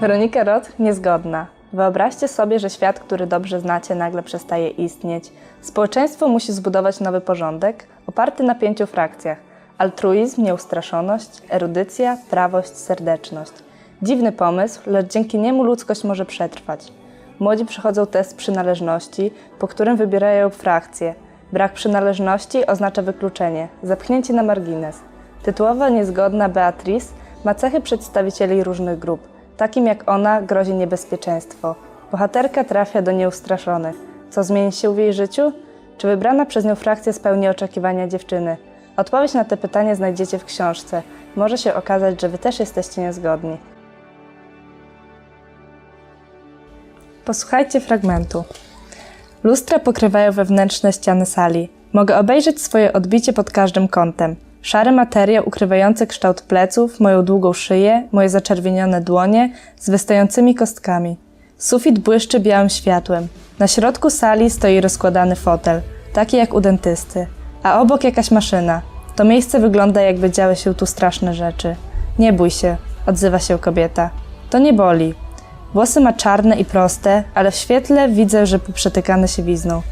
Weronika Roth niezgodna. Wyobraźcie sobie, że świat, który dobrze znacie, nagle przestaje istnieć. Społeczeństwo musi zbudować nowy porządek, oparty na pięciu frakcjach: altruizm, nieustraszoność, erudycja, prawość, serdeczność. Dziwny pomysł, lecz dzięki niemu ludzkość może przetrwać. Młodzi przechodzą test przynależności, po którym wybierają frakcje. Brak przynależności oznacza wykluczenie, zapchnięcie na margines. Tytułowa niezgodna Beatrice ma cechy przedstawicieli różnych grup. Takim jak ona grozi niebezpieczeństwo. Bohaterka trafia do nieustraszonych. Co zmieni się w jej życiu? Czy wybrana przez nią frakcja spełni oczekiwania dziewczyny? Odpowiedź na te pytania znajdziecie w książce. Może się okazać, że wy też jesteście niezgodni. Posłuchajcie fragmentu. Lustra pokrywają wewnętrzne ściany sali. Mogę obejrzeć swoje odbicie pod każdym kątem. Szary materiał ukrywający kształt pleców, moją długą szyję, moje zaczerwienione dłonie z wystającymi kostkami. Sufit błyszczy białym światłem. Na środku sali stoi rozkładany fotel, taki jak u dentysty, a obok jakaś maszyna. To miejsce wygląda, jakby działy się tu straszne rzeczy. Nie bój się, odzywa się kobieta. To nie boli. Włosy ma czarne i proste, ale w świetle widzę, że poprzetykane siwizną.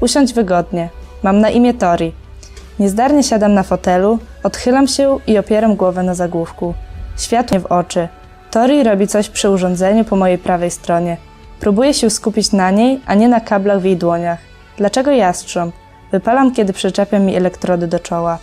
Usiądź wygodnie. Mam na imię Tori. Niezdarnie siadam na fotelu, odchylam się i opieram głowę na zagłówku. Świat mnie w oczy. Tori robi coś przy urządzeniu po mojej prawej stronie. Próbuję się skupić na niej, a nie na kablach w jej dłoniach. Dlaczego jastrząb? Wypalam, kiedy przyczepia mi elektrody do czoła.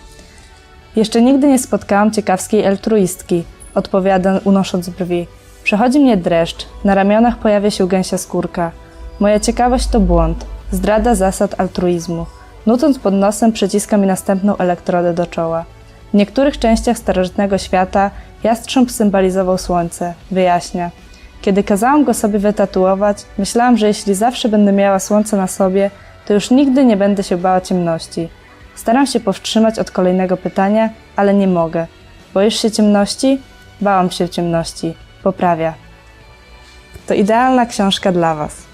Jeszcze nigdy nie spotkałam ciekawskiej altruistki, odpowiada unosząc brwi. Przechodzi mnie dreszcz, na ramionach pojawia się gęsia skórka. Moja ciekawość to błąd, zdrada zasad altruizmu. Nucąc pod nosem przyciska mi następną elektrodę do czoła. W niektórych częściach starożytnego świata jastrząb symbolizował słońce, wyjaśnia. Kiedy kazałam go sobie wytatuować, myślałam, że jeśli zawsze będę miała słońce na sobie, to już nigdy nie będę się bała ciemności. Staram się powstrzymać od kolejnego pytania, ale nie mogę. Boisz się ciemności? Bałam się ciemności. Poprawia. To idealna książka dla Was.